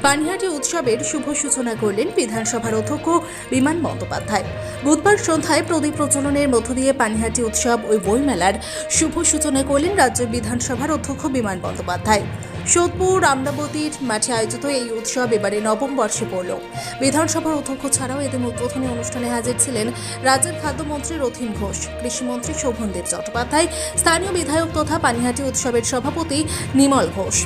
পানিহাটি উৎসবের শুভ সূচনা করলেন বিধানসভার অধ্যক্ষ বিমান বন্দ্যোপাধ্যায়। বুধবার সন্ধ্যায় প্রদীপ প্রচলনের মধ্য দিয়ে পানিহাটি উৎসব ওই বইমেলার শুভ সূচনা করলেন রাজ্য বিধানসভার অধ্যক্ষ বিমান বন্দ্যোপাধ্যায়। সোদপুর, আমরাবতীর মাঠে আয়োজিত এই উৎসব এবারে নবম বর্ষে পড়ল। বিধানসভার অধ্যক্ষ ছাড়াও এদিন উদ্বোধনী অনুষ্ঠানে হাজির ছিলেন রাজ্যের খাদ্যমন্ত্রী রথীন ঘোষ, কৃষিমন্ত্রী শোভনদেব চট্টোপাধ্যায়, স্থানীয় বিধায়ক তথা পানিহাটি উৎসবের সভাপতি নিমল ঘোষ।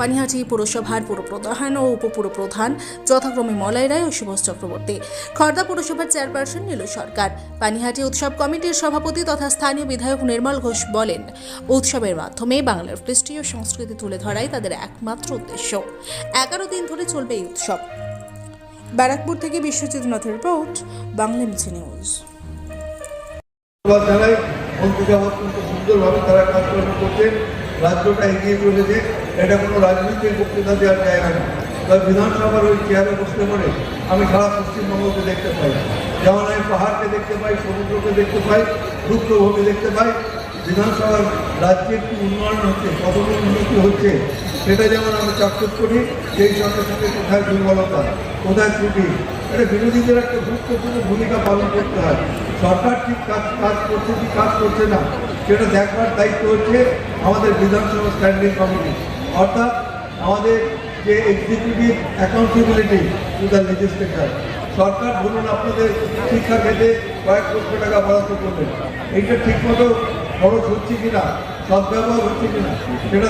পানিহাটি পুরসভার পুরপ্রধান ও উপপুরপ্রধান যথাক্রমে মলয় রায় ও সুভাষ চক্রবর্তী। খর্দা পুরসভার চেয়ারপারসন নীলু সরকার। পানিহাটি উৎসব কমিটির সভাপতি তথা স্থানীয় বিধায়ক নির্মল ঘোষ বলেন, উৎসবের মাধ্যমে বাংলার কৃষ্টি ও সংস্কৃতি তুলে ধরাই তাদের একমাত্র উদ্দেশ্য। এগারো দিন ধরে চলবে এই উৎসব। ব্যারাকপুর থেকে বিশ্বজিৎ নাথের রিপোর্ট, বাংলা মিছি নিউজ অত্যন্ত সুন্দরভাবে তারা কাজকর্ম করছেন। রাজ্যটা এগিয়ে চলেছে, এটা কোনো রাজনীতির বক্তৃতা দেওয়ার জায়গা না তবে বিধানসভার ওই চেয়ারে বসতে পারে আমি সারা পশ্চিমবঙ্গকে দেখতে পাই। যেমন আমি পাহাড়কে দেখতে পাই, সমুদ্রকে দেখতে পাই, রুদ্রভূমি দেখতে পাই। বিধানসভার রাজ্যের কি উন্নয়ন হচ্ছে কতটা উন্নতি হচ্ছে, সেটা যেমন আমি চাক্ষুষ করি, সেই সঙ্গে সঙ্গে কোথায় দুর্বলতা, কোথায় ত্রুটি এটা বিরোধীদের একটা গুরুত্বপূর্ণ ভূমিকা পালন করতে হয়, সরকার ঠিক কাজ কাজ করছে কি কাজ করছে না, সেটা দেখবার দায়িত্ব হচ্ছে আমাদের বিধানসভা স্ট্যান্ডিং কমিটি অর্থাৎ আমাদের যে executive accountability to the legislature সরকার ধরুন আপনাদের শিক্ষা ক্ষেত্রে কয়েক লক্ষ টাকা বরাদ্দ করবেন। এইটা ঠিকমতো খরচ হচ্ছে কিনা সদ্ব্যবহার হচ্ছে কিনা, সেটা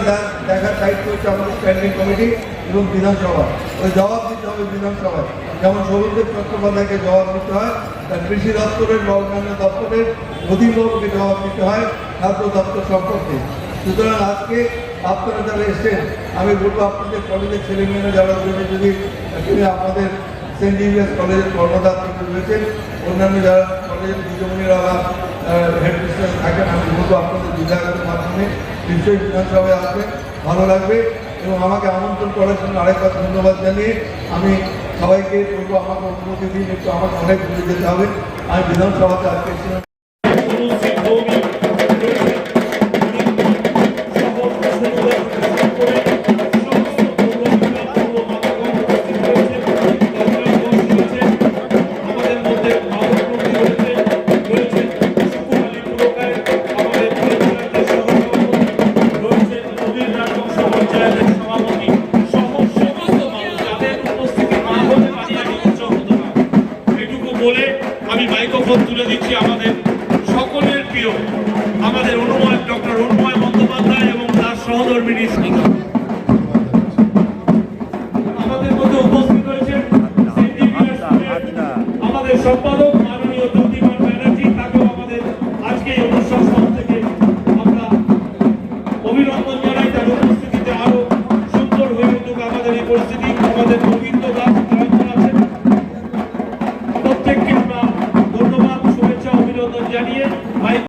দেখার দায়িত্ব হচ্ছে আমাদের স্ট্যান্ডিং কমিটি এবং বিধানসভা। ওই জবাব দিতে হবে বিধানসভায়। যেমন সৌরদেব চট্টোপাধ্যায়কে জবাব দিতে হয়, তার কৃষি দপ্তরের বা দপ্তরের অধীনবাবুকে জবাব দিতে হয়, খাদ্য দপ্তর সম্পর্কে। সুতরাং আজকে আপনারা যারা এসছেন, আমি বলব আপনাদের কলেজের ছেলেমেয়েরা যারা রয়েছে, যদি আপনাদের সেন্ট ইভিএস কলেজের কর্মদার থেকে রয়েছেন, অন্যান্য যারা কলেজের দিদিমণিরা আমি আপনাদের বিধায়কের মাধ্যমে নিশ্চয়ই বিধানসভায় আসবে, ভালো লাগবে এবং আমাকে আমন্ত্রণ করার জন্য আরেকবার ধন্যবাদ জানিয়ে আমি সবাইকে বলব, আমাকে অনুমতি দিন একটু আমাকে অনেক দূরে যেতে হবে। আমি বিধানসভাতে আজকে আমি তুলে দিচ্ছি আমাদের সকলের প্রিয় আমাদের অনুময় ডক্টর অনুময় বন্দ্যোপাধ্যায় এবং তার সহধর্মিনী স্নেহা আমাদের মধ্যে উপস্থিত রয়েছেন সেন্ট জেভিয়ার স্কুলের আমাদের সম্পাদক